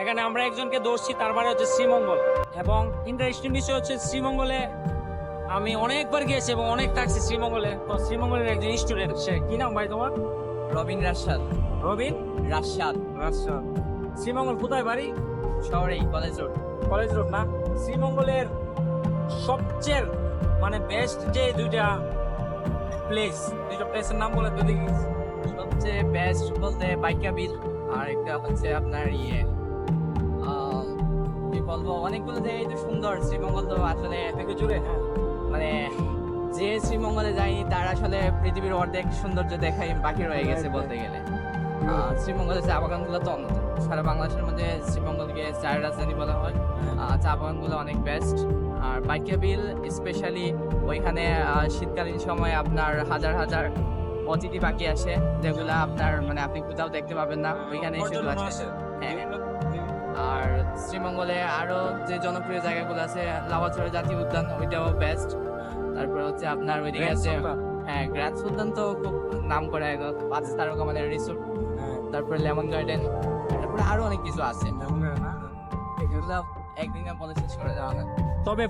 এখানে আমরা একজনকে ধরছি তার বাড়ি হচ্ছে শ্রীমঙ্গল। এবং ইন্টারেস্টিং বিষয় হচ্ছে শ্রীমঙ্গলে আমি অনেকবার গিয়েছি এবং অনেক থাকছি শ্রীমঙ্গলে। তো শ্রীমঙ্গলের একজন স্টুডেন্ট সে কি নাম ভাই তোমার? রবিন রাশাদ। রবিন? রাশাদ। আচ্ছা শ্রীমঙ্গল কোথায় বাড়ি? শহরেই কলেজ রোড। কলেজ রোড না? শ্রীমঙ্গলের সবচেয়ে মানে বেস্ট যে দুইটা প্লেস দুইটা প্লেসের নাম বলে দেখি। সবচেয়ে বেস্ট বলতে বাইকা বিল আর একটা হচ্ছে আপনার ইয়ে বলব অনেকগুলো জায়গায় তো সুন্দর শ্রীমঙ্গল তো আসলে থেকে জুড়ে হ্যাঁ মানে যে শ্রীমঙ্গলে যায়নি তার আসলে পৃথিবীর অর্ধেক সৌন্দর্য দেখাই বাকি রয়ে গেছে বলতে গেলে। আহ, শ্রীমঙ্গলের চা বাগানগুলো তো অন্যতম। সারা বাংলাদেশের মধ্যে শ্রীমঙ্গলকে চায়ের রাজধানী বলা হয়। আহ, চা বাগানগুলো অনেক বেস্ট আর বাইকে বিল স্পেশালি ওইখানে শীতকালীন সময় আপনার হাজার হাজার অতিথি পাখি আসে যেগুলো আপনার মানে আপনি কোথাও দেখতে পাবেন না। ওইখানে শুধু আছে। হ্যাঁ আর আরও আরও যে জনপ্রিয় জায়গাগুলো আছে লাভাছড়া জাতীয় উদ্যান ওইটাও বেস্ট তারপর হচ্ছে আপনার ওইদিকে আছে হ্যাঁ গ্রাস উদ্যান তো খুব নাম করা একদম পাঁচ তারকা মানে রিসোর্ট তারপর তারপরে লেমন গার্ডেন তারপরে আরও অনেক কিছু আছে। হ্যাঁ। এগুলো একদিনে বলে শেষ করে যাওয়া না। তবে